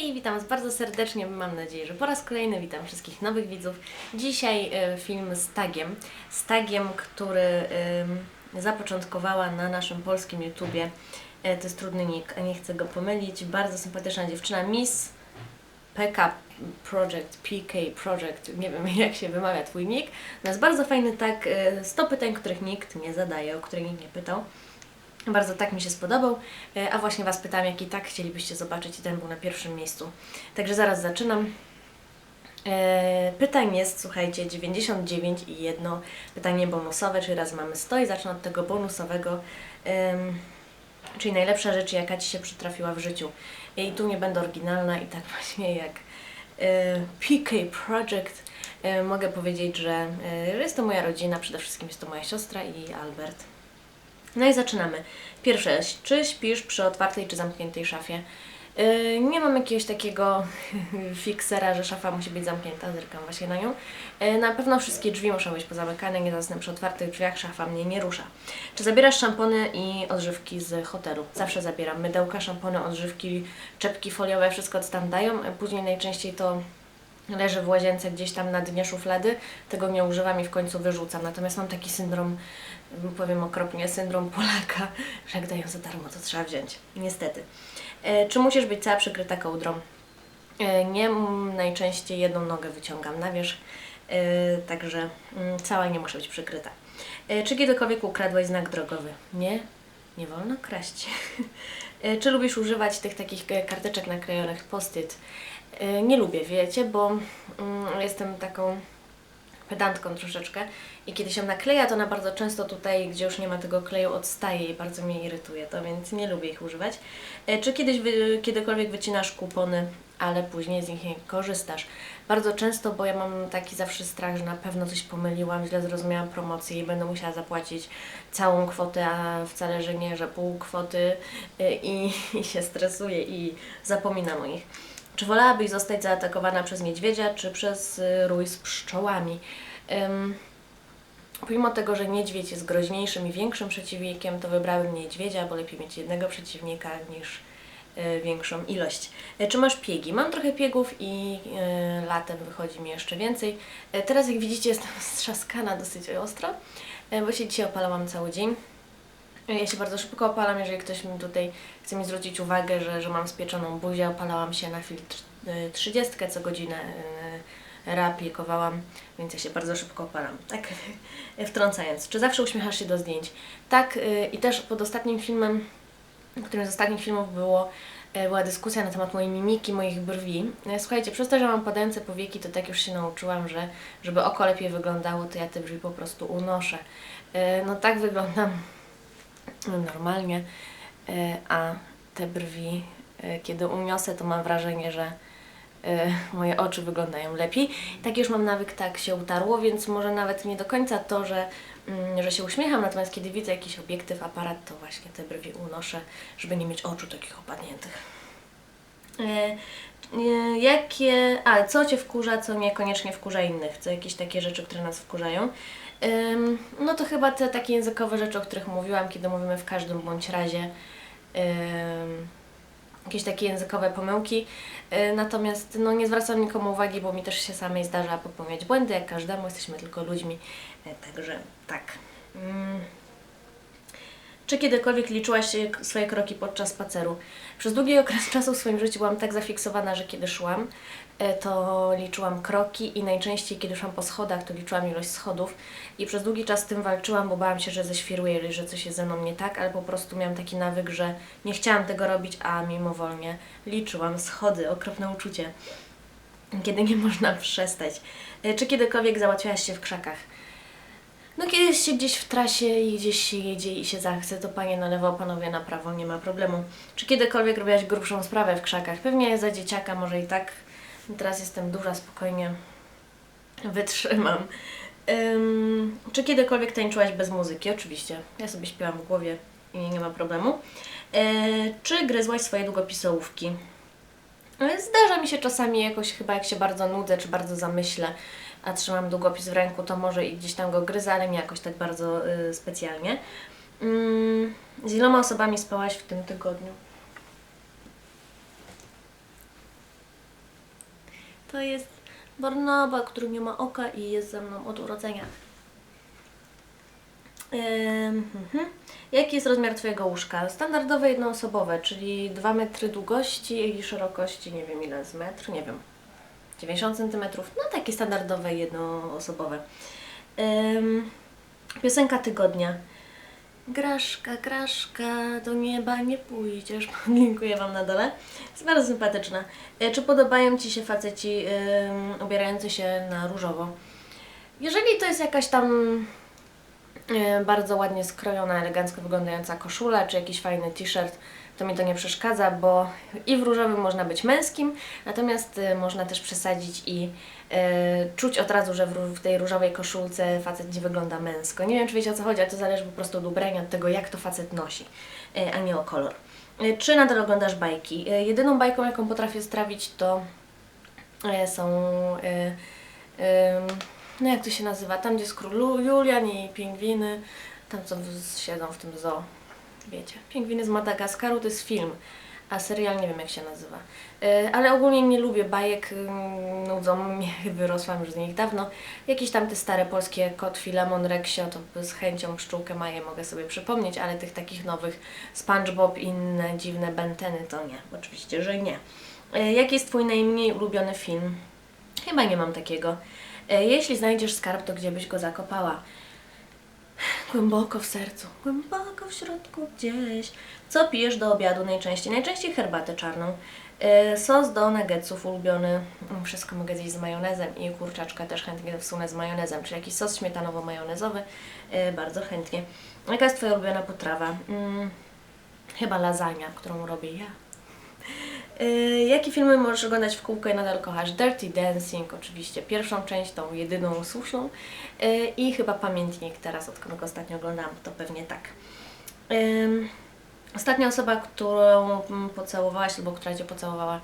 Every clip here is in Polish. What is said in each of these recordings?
Hej, witam Was bardzo serdecznie. Mam nadzieję, że po raz kolejny witam wszystkich nowych widzów. Dzisiaj e, film z tagiem. Z tagiem, który zapoczątkowała na naszym polskim YouTubie. E, to jest trudny nick, a nie chcę go pomylić. Bardzo sympatyczna dziewczyna, Miss PK Project, PK Project, nie wiem jak się wymawia Twój nick. To jest bardzo fajny tag, e, 100 pytań, których nikt nie zadaje, o które nikt nie pytał. Bardzo tak mi się spodobał, e, a właśnie Was pytam, jaki tak chcielibyście zobaczyć i ten był na pierwszym miejscu. Także zaraz zaczynam. E, Pytań jest, słuchajcie, 99 i jedno pytanie bonusowe, czyli raz mamy 100 i zacznę od tego bonusowego, czyli najlepsza rzecz, jaka Ci się przytrafiła w życiu. I tu nie będę oryginalna i tak właśnie jak e, PK Project e, mogę powiedzieć, e, że jest to moja rodzina, przede wszystkim jest to moja siostra i Albert. No i zaczynamy. Pierwsze, czy śpisz przy otwartej czy zamkniętej szafie? Yy, nie mam jakiegoś takiego fiksera, że szafa musi być zamknięta, zerkam właśnie na nią. Yy, na pewno wszystkie drzwi muszą być pozamykane, nie zasnę przy otwartych drzwiach, szafa mnie nie rusza. Czy zabierasz szampony i odżywki z hotelu? Zawsze zabieram. Mydełka, szampony, odżywki, czepki foliowe, wszystko co tam dają. Później najczęściej to leży w łazience gdzieś tam na dnie szuflady, tego nie używam i w końcu wyrzucam. Natomiast mam taki syndrom, powiem okropnie, syndrom Polaka, że jak dają za darmo, to trzeba wziąć. Niestety. E, czy musisz być cała przykryta kołdrą? E, nie, najczęściej jedną nogę wyciągam na wierzch, e, także mm, cała nie muszę być przykryta. Czy kiedykolwiek ukradłeś znak drogowy? Nie, nie wolno kraść. Czy lubisz używać tych takich karteczek naklejonych post-it? Nie lubię, wiecie, bo mm, jestem taką pedantką troszeczkę i kiedy się nakleja, to ona bardzo często tutaj, gdzie już nie ma tego kleju, odstaje i bardzo mnie irytuje to, więc nie lubię ich używać. E, Czy kiedyś wy, kiedykolwiek wycinasz kupony, ale później z nich nie korzystasz? Bardzo często, bo ja mam taki zawsze strach, że na pewno coś pomyliłam, źle zrozumiałam promocję i będę musiała zapłacić całą kwotę, a wcale, że nie, że pół kwoty y, i, i się stresuję i zapominam o nich. Czy wolałabyś zostać zaatakowana przez niedźwiedzia, czy przez y, rój z pszczołami? Ym, Pomimo tego, że niedźwiedź jest groźniejszym i większym przeciwnikiem, to wybrałem niedźwiedzia, bo lepiej mieć jednego przeciwnika niż y, większą ilość. Y, Czy masz piegi? Mam trochę piegów i y, latem wychodzi mi jeszcze więcej. Y, Teraz jak widzicie jestem strzaskana dosyć ostro, y, bo się dzisiaj opalałam cały dzień. Y, Ja się bardzo szybko opalam, jeżeli ktoś mi tutaj chce mi zwrócić uwagę, że, że mam spieczoną buzię, opalałam się na filtr y, 30 co godzinę y, reaplikowałam, więc ja się bardzo szybko opalam. Tak wtrącając, czy zawsze uśmiechasz się do zdjęć? Tak y, i też pod ostatnim filmem, którym z ostatnich filmów było, y, była dyskusja na temat mojej mimiki, moich brwi. Y, Słuchajcie, przez to, że mam padające powieki, to tak już się nauczyłam, że żeby oko lepiej wyglądało, to ja te brwi po prostu unoszę. Y, No tak wyglądam normalnie, e, a te brwi, e, kiedy uniosę, to mam wrażenie, że e, moje oczy wyglądają lepiej. Tak już mam nawyk, tak się utarło, więc może nawet nie do końca to, że, mm, że się uśmiecham, natomiast kiedy widzę jakiś obiektyw, aparat, to właśnie te brwi unoszę, żeby nie mieć oczu takich opadniętych. Jakie, a co Cię wkurza, co niekoniecznie wkurza innych? Co jakieś takie rzeczy, które nas wkurzają? No to chyba te takie językowe rzeczy, o których mówiłam, kiedy mówimy w każdym bądź razie. Jakieś takie językowe pomyłki. Y, natomiast no, nie zwracam nikomu uwagi, bo mi też się samej zdarza popełniać błędy, jak każdemu, jesteśmy tylko ludźmi. Y, Także tak. Czy kiedykolwiek liczyłaś swoje kroki podczas spaceru? Przez długi okres czasu w swoim życiu byłam tak zafiksowana, że kiedy szłam, e, to liczyłam kroki i najczęściej kiedy szłam po schodach, to liczyłam ilość schodów i przez długi czas z tym walczyłam, bo bałam się, że zeświruję, że coś jest ze mną nie tak, ale po prostu miałam taki nawyk, że nie chciałam tego robić, a mimowolnie liczyłam schody, okropne uczucie, kiedy nie można przestać. E, Czy kiedykolwiek załatwiałaś się w krzakach? No kiedyś się gdzieś w trasie i gdzieś się jedzie i się zachce, to panie na lewo, panowie na prawo, nie ma problemu. Czy kiedykolwiek robiłaś grubszą sprawę w krzakach? Pewnie za dzieciaka, może i tak. Teraz jestem duża, spokojnie wytrzymam. Ym, czy kiedykolwiek tańczyłaś bez muzyki? Oczywiście. Ja sobie śpiewam w głowie i nie ma problemu. E, czy gryzłaś swoje długopisołówki? E, Zdarza mi się czasami jakoś chyba jak się bardzo nudzę, czy bardzo zamyślę, a trzymam długopis w ręku, to może i gdzieś tam go gryzę, ale nie jakoś tak bardzo y, specjalnie. Mm, z iloma osobami spałaś w tym tygodniu? To jest Barnaba, który nie ma oka i jest ze mną od urodzenia. Mhm. Jaki jest rozmiar Twojego łóżka? Standardowe jednoosobowe, czyli 2 metry długości i szerokości, nie wiem ile z metr, nie wiem, 90 cm, no takie standardowe jednoosobowe. Ym, piosenka tygodnia. Graszka, graszka, do nieba nie pójdziesz. Linkuję Wam na dole. Jest bardzo sympatyczna. E, Czy podobają Ci się faceci ym, ubierający się na różowo? Jeżeli to jest jakaś tam e, bardzo ładnie skrojona, elegancko wyglądająca koszula, czy jakiś fajny t-shirt, to mi to nie przeszkadza, bo i w różowym można być męskim, natomiast e, można też przesadzić i e, czuć od razu, że w, tej różowej koszulce facet nie wygląda męsko. Nie wiem, czy wiecie o co chodzi, ale to zależy po prostu od ubrania, od tego, jak to facet nosi, e, a nie o kolor. Czy nadal oglądasz bajki? Jedyną bajką, jaką potrafię strawić, to są. No jak to się nazywa? Tam, gdzie jest król Julian i pingwiny, tam co siedzą w tym zoo. Wiecie, pingwiny z Madagaskaru to jest film, a serial nie wiem jak się nazywa. E, Ale ogólnie nie lubię bajek, ym, nudzą mnie, wyrosłam już z nich dawno. Jakieś tam te stare polskie Kot, Filemon, Reksio, to z chęcią Pszczółkę Maję mogę sobie przypomnieć, ale tych takich nowych SpongeBob i inne dziwne Benteny to nie, oczywiście, że nie. E, Jaki jest Twój najmniej ulubiony film? Chyba nie mam takiego. E, Jeśli znajdziesz skarb, to gdzie byś go zakopała? Głęboko w sercu, głęboko w środku gdzieś. Co pijesz do obiadu najczęściej? Najczęściej herbatę czarną. E, Sos do nuggetsów ulubiony. Mm, Wszystko mogę zjeść z majonezem i kurczaczka też chętnie wsunę z majonezem, czy jakiś sos śmietanowo-majonezowy. E, Bardzo chętnie. Jaka jest Twoja ulubiona potrawa? Mm, Chyba lasagna, którą robię ja. Y, Jakie filmy możesz oglądać w kółko i nadal kochasz? Dirty Dancing, oczywiście pierwszą część, tą jedyną słuszną Y, i chyba Pamiętnik teraz, odkąd go ostatnio oglądałam, to pewnie tak. Ostatnia osoba, którą mm, pocałowałaś albo która Cię pocałowała,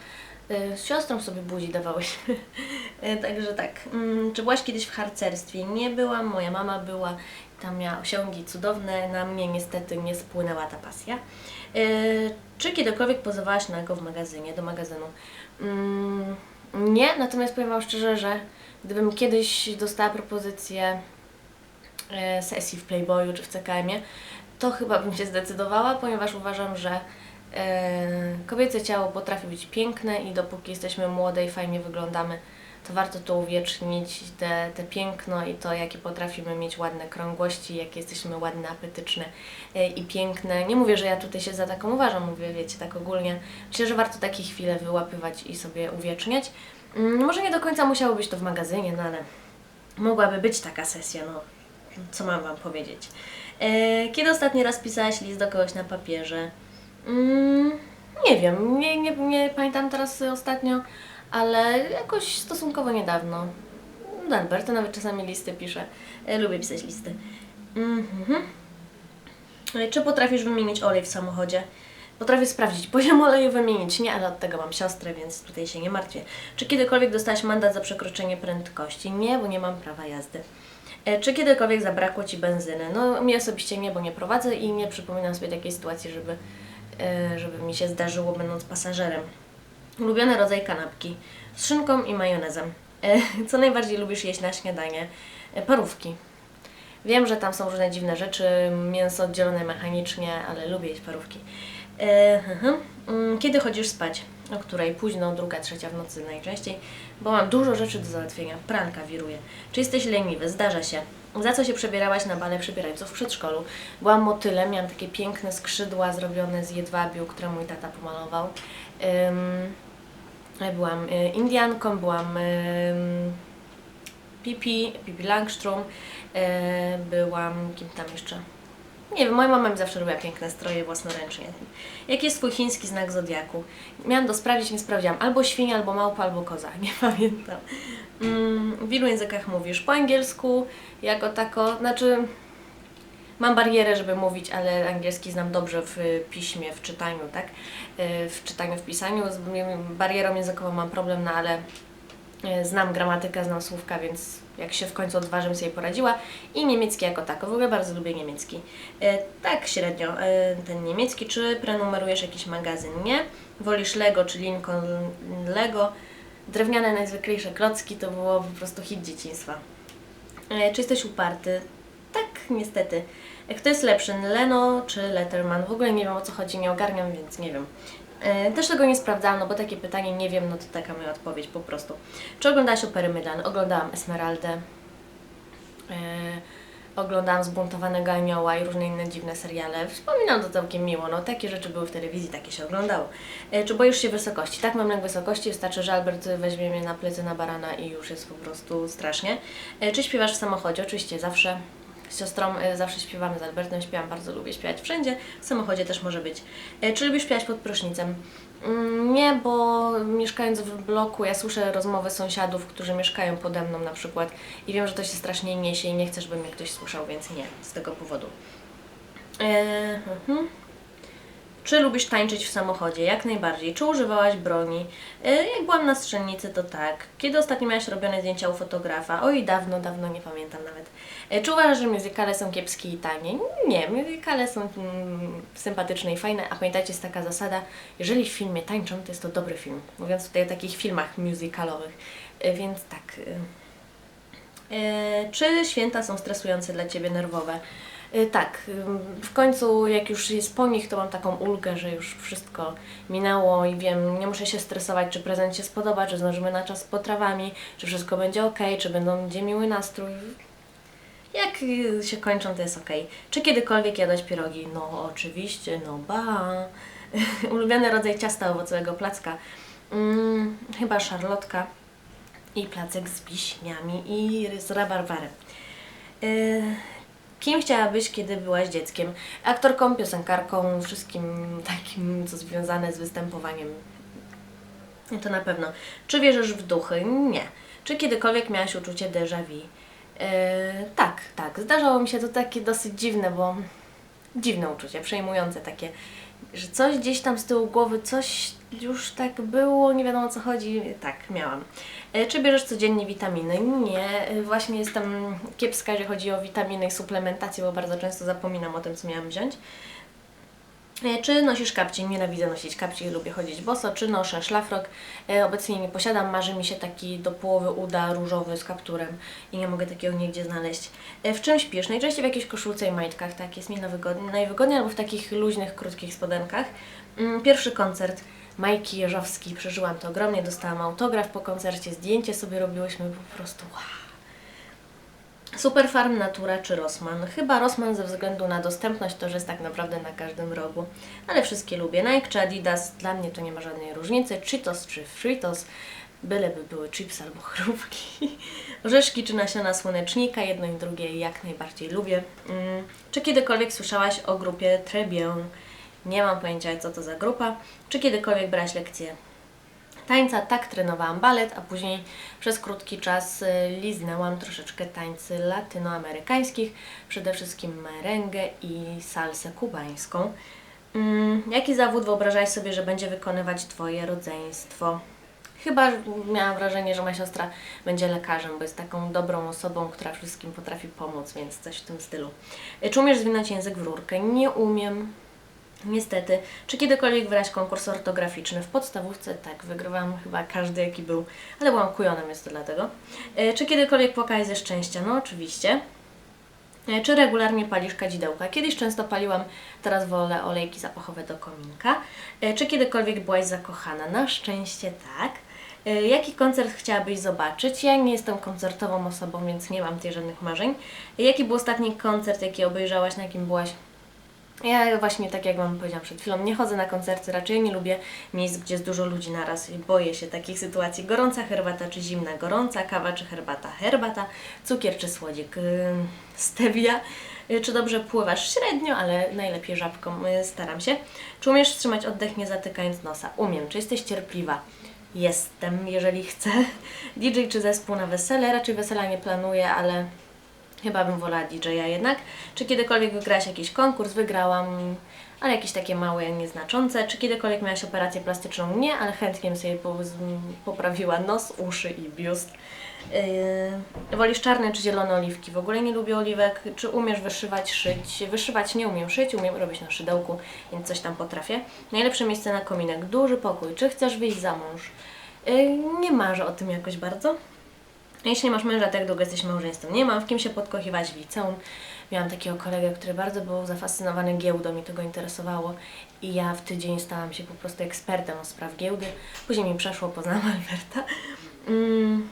y, z siostrą sobie buzi dawałyśmy. Także tak. Ym, Czy byłaś kiedyś w harcerstwie? Nie byłam, moja mama była, tam miała osiągi cudowne, na mnie niestety nie spłynęła ta pasja. Y, Czy kiedykolwiek pozowałaś nago w magazynie, do magazynu? Mm, Nie, natomiast powiem Wam szczerze, że gdybym kiedyś dostała propozycję e, sesji w Playboyu czy w CKM-ie, to chyba bym się zdecydowała, ponieważ uważam, że e, kobiece ciało potrafi być piękne i dopóki jesteśmy młode i fajnie wyglądamy, to warto to uwiecznić, te, te piękno i to, jakie potrafimy mieć ładne krągłości, jakie jesteśmy ładne, apetyczne e, i piękne. Nie mówię, że ja tutaj się za taką uważam, mówię, wiecie, tak ogólnie. Myślę, że warto takie chwile wyłapywać i sobie uwieczniać. Mm, Może nie do końca musiało być to w magazynie, no ale mogłaby być taka sesja, no co mam Wam powiedzieć. E, kiedy ostatni raz pisałaś list do kogoś na papierze? Mm, nie wiem, nie, nie, nie pamiętam teraz ostatnio, ale jakoś stosunkowo niedawno. Do Alberta nawet czasami listy piszę. E, lubię pisać listy. Mhm. Czy potrafisz wymienić olej w samochodzie? Potrafię sprawdzić poziom oleju, wymienić nie, ale od tego mam siostrę, więc tutaj się nie martwię. Czy kiedykolwiek dostałaś mandat za przekroczenie prędkości? Nie, bo nie mam prawa jazdy. E, Czy kiedykolwiek zabrakło Ci benzyny? No, mi osobiście nie, bo nie prowadzę i nie przypominam sobie takiej sytuacji, żeby, e, żeby mi się zdarzyło, będąc pasażerem. Ulubiony rodzaj kanapki z szynką i majonezem. E, Co najbardziej lubisz jeść na śniadanie? E, Parówki. Wiem, że tam są różne dziwne rzeczy, mięso oddzielone mechanicznie, ale lubię jeść parówki. E, mhm. Mm, Kiedy chodzisz spać? O której? Późno, druga, trzecia w nocy najczęściej, bo mam dużo rzeczy do załatwienia. Pranka wiruje. Czy jesteś leniwy? Zdarza się. Za co się przebierałaś na bale przebierańców w przedszkolu? Byłam motylem, miałam takie piękne skrzydła zrobione z jedwabiu, które mój tata pomalował. Byłam y, Indianką, byłam Pipi, Pipi Langstrom, y, byłam kim tam jeszcze? Nie wiem, moja mama mi zawsze robiła piękne stroje własnoręcznie. Jaki jest Twój chiński znak zodiaku? Miałam to sprawdzić, nie sprawdziłam. Albo świnia, albo małpa, albo koza. Nie pamiętam. Mm, w ilu językach mówisz? Po angielsku, jako tako, znaczy mam barierę, żeby mówić, ale angielski znam dobrze w piśmie, w czytaniu, tak? Y, W czytaniu, w pisaniu. Z barierą językową mam problem, no ale y, znam gramatykę, znam słówka, więc jak się w końcu odważę, sobie poradziła. I niemiecki jako tako. W ogóle bardzo lubię niemiecki. E, tak średnio e, ten niemiecki. Czy prenumerujesz jakiś magazyn? Nie. Wolisz Lego czy Lincoln Lego? drewniane najzwyklejsze klocki to było po prostu hit dzieciństwa. E, Czy jesteś uparty? Tak, niestety. E, Kto jest lepszy, Leno czy Letterman? W ogóle nie wiem o co chodzi, nie ogarniam, więc nie wiem. E, Też tego nie sprawdzałam, no bo takie pytanie nie wiem, no to taka moja odpowiedź po prostu. Czy oglądałaś operę Mydlan? Oglądałam Esmeraldę. E, oglądałam Zbuntowanego Anioła i różne inne dziwne seriale. Wspominam to całkiem miło, no takie rzeczy były w telewizji, takie się oglądało. Czy boisz się wysokości? Tak, mam lęk wysokości, wystarczy, że Albert weźmie mnie na plecy na barana i już jest po prostu strasznie. Czy śpiewasz w samochodzie? Oczywiście zawsze. Z siostrą e, zawsze śpiewamy, z Albertem śpiewam, bardzo lubię śpiewać wszędzie. W samochodzie też może być. E, czy lubisz śpiewać pod prysznicem? Mm, Nie, bo mieszkając w bloku, ja słyszę rozmowy sąsiadów, którzy mieszkają pode mną na przykład i wiem, że to się strasznie niesie i nie chcę, żeby mnie ktoś słyszał, więc nie, z tego powodu. Eee, mhm. Czy lubisz tańczyć w samochodzie? Jak najbardziej. Czy używałaś broni? E, jak byłam na strzelnicy, to tak. Kiedy ostatnio miałaś robione zdjęcia u fotografa? Oj, dawno, dawno, nie pamiętam nawet. E, czy uważasz, że muzykale są kiepskie i tanie? Nie, muzykale są mm, sympatyczne i fajne, a pamiętajcie, jest taka zasada, jeżeli w filmie tańczą, to jest to dobry film. Mówiąc tutaj o takich filmach musicalowych. E, więc tak. Czy święta są stresujące dla Ciebie, nerwowe? E, Tak, ym, w końcu jak już jest po nich, to mam taką ulgę, że już wszystko minęło i wiem, nie muszę się stresować, czy prezent się spodoba, czy zdążymy na czas z potrawami, czy wszystko będzie ok, czy będą, będzie miły nastrój. Jak y, się kończą, to jest ok. Czy kiedykolwiek jadłeś pierogi? No oczywiście, no ba. Ulubiony rodzaj ciasta owocowego placka. Mm, chyba szarlotka i placek z wiśniami i z rabarbarem. Yy, kim chciałabyś, kiedy byłaś dzieckiem? Aktorką, piosenkarką, wszystkim takim, co związane z występowaniem. Nie, To na pewno. Czy wierzysz w duchy? Nie. Czy kiedykolwiek miałaś uczucie déjà vu? Yy, tak, tak. Zdarzało mi się to takie dosyć dziwne, bo dziwne uczucie, przejmujące takie, że coś gdzieś tam z tyłu głowy, coś już tak było, nie wiadomo o co chodzi. Tak, miałam. E, Czy bierzesz codziennie witaminy? Nie, e, właśnie jestem kiepska, jeżeli chodzi o witaminy i suplementację, bo bardzo często zapominam o tym, co miałam wziąć. E, Czy nosisz kapcie? Nienawidzę nosić kapci, lubię chodzić boso. Czy noszę szlafrok? Obecnie nie posiadam, marzy mi się taki do połowy uda różowy z kapturem i nie mogę takiego nigdzie znaleźć. W czym śpisz? Najczęściej w jakiejś koszulce i majtkach, tak jest mi najwygodniej, najwygodniej albo w takich luźnych, krótkich spodenkach. Mm, Pierwszy koncert Majki Jeżowskiej, przeżyłam to ogromnie, dostałam autograf po koncercie, zdjęcie sobie robiłyśmy, po prostu wow. Superfarm, Natura czy Rossmann? Chyba Rossmann ze względu na dostępność, to że jest tak naprawdę na każdym rogu. Ale wszystkie lubię. Nike czy Adidas, dla mnie to nie ma żadnej różnicy. Cheetos czy Fritos, byleby były chips albo chrupki. Orzeszki czy nasiona słonecznika, jedno i drugie jak najbardziej lubię. Mm. Czy kiedykolwiek słyszałaś o grupie Trebion? Nie mam pojęcia co to za grupa. Czy kiedykolwiek brałaś lekcje tańca, tak trenowałam balet, a później przez krótki czas y, liznęłam troszeczkę tańcy latynoamerykańskich, przede wszystkim merengue i salsę kubańską. Mm, jaki zawód wyobrażałaś sobie, że będzie wykonywać Twoje rodzeństwo? Chyba miałam wrażenie, że moja siostra będzie lekarzem, bo jest taką dobrą osobą, która wszystkim potrafi pomóc, więc coś w tym stylu. Y, Czy umiesz zwinąć język w rurkę? Nie umiem. Niestety. Czy kiedykolwiek wyraź konkurs ortograficzny? W podstawówce tak, wygrywałam chyba każdy jaki był, ale byłam kujonem, jest to dlatego. E, czy kiedykolwiek płakałeś ze szczęścia? No oczywiście. E, czy regularnie palisz kadzidełka? Kiedyś często paliłam, teraz wolę olejki zapachowe do kominka. E, czy kiedykolwiek byłaś zakochana? Na szczęście tak. E, Jaki koncert chciałabyś zobaczyć? Ja nie jestem koncertową osobą, więc nie mam tutaj żadnych marzeń. E, Jaki był ostatni koncert, jaki obejrzałaś, na jakim byłaś? Ja właśnie, tak jak Wam powiedziałam przed chwilą, nie chodzę na koncerty, raczej nie lubię miejsc, gdzie jest dużo ludzi naraz i boję się takich sytuacji. Gorąca herbata czy zimna? Gorąca, kawa czy herbata? Herbata, cukier czy słodzik? Yy, stevia. Yy, Czy dobrze pływasz? Średnio, ale najlepiej żabką, yy, staram się. Czy umiesz wstrzymać oddech nie zatykając nosa? Umiem. Czy jesteś cierpliwa? Jestem, jeżeli chcę. DJ czy zespół na wesele? Raczej wesela nie planuję, ale Chyba bym wolała DJ-a jednak. Czy kiedykolwiek wygrałaś jakiś konkurs? Wygrałam, ale jakieś takie małe, nieznaczące. Czy kiedykolwiek miałaś operację plastyczną? Nie, ale chętnie bym sobie poprawiła nos, uszy i biust. Yy, wolisz czarne czy zielone oliwki? W ogóle nie lubię oliwek. Czy umiesz wyszywać, szyć? Wyszywać nie umiem szyć, umiem robić na szydełku, więc coś tam potrafię. Najlepsze miejsce na kominek. Duży pokój. Czy chcesz wyjść za mąż? y, nie marzę o tym jakoś bardzo. Jeśli nie masz męża, to jak długo jesteś małżeństwem? Nie mam w kim się podkochiwać w liceum. Miałam takiego kolegę, który bardzo był zafascynowany giełdą i to go interesowało. I ja w tydzień stałam się po prostu ekspertem od spraw giełdy. Później mi przeszło, poznałam Alberta. Mm.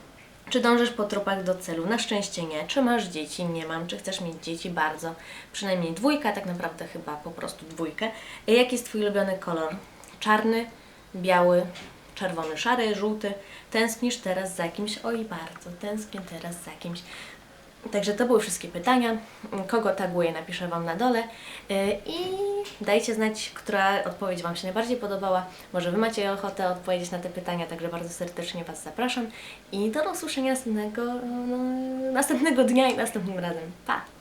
Czy dążysz po tropach do celu? Na szczęście nie. Czy masz dzieci? Nie mam. Czy chcesz mieć dzieci? Bardzo. Przynajmniej dwójka, tak naprawdę chyba po prostu dwójkę. Jaki jest Twój ulubiony kolor? Czarny, biały, czerwony, szary, żółty. Tęsknisz teraz za kimś? Oj, bardzo. Tęsknię teraz za kimś. Także to były wszystkie pytania. Kogo taguję, napiszę Wam na dole. Yy, I dajcie znać, która odpowiedź Wam się najbardziej podobała. Może Wy macie ochotę odpowiedzieć na te pytania, także bardzo serdecznie Was zapraszam. I do usłyszenia następnego, no, następnego dnia i następnym razem. Pa!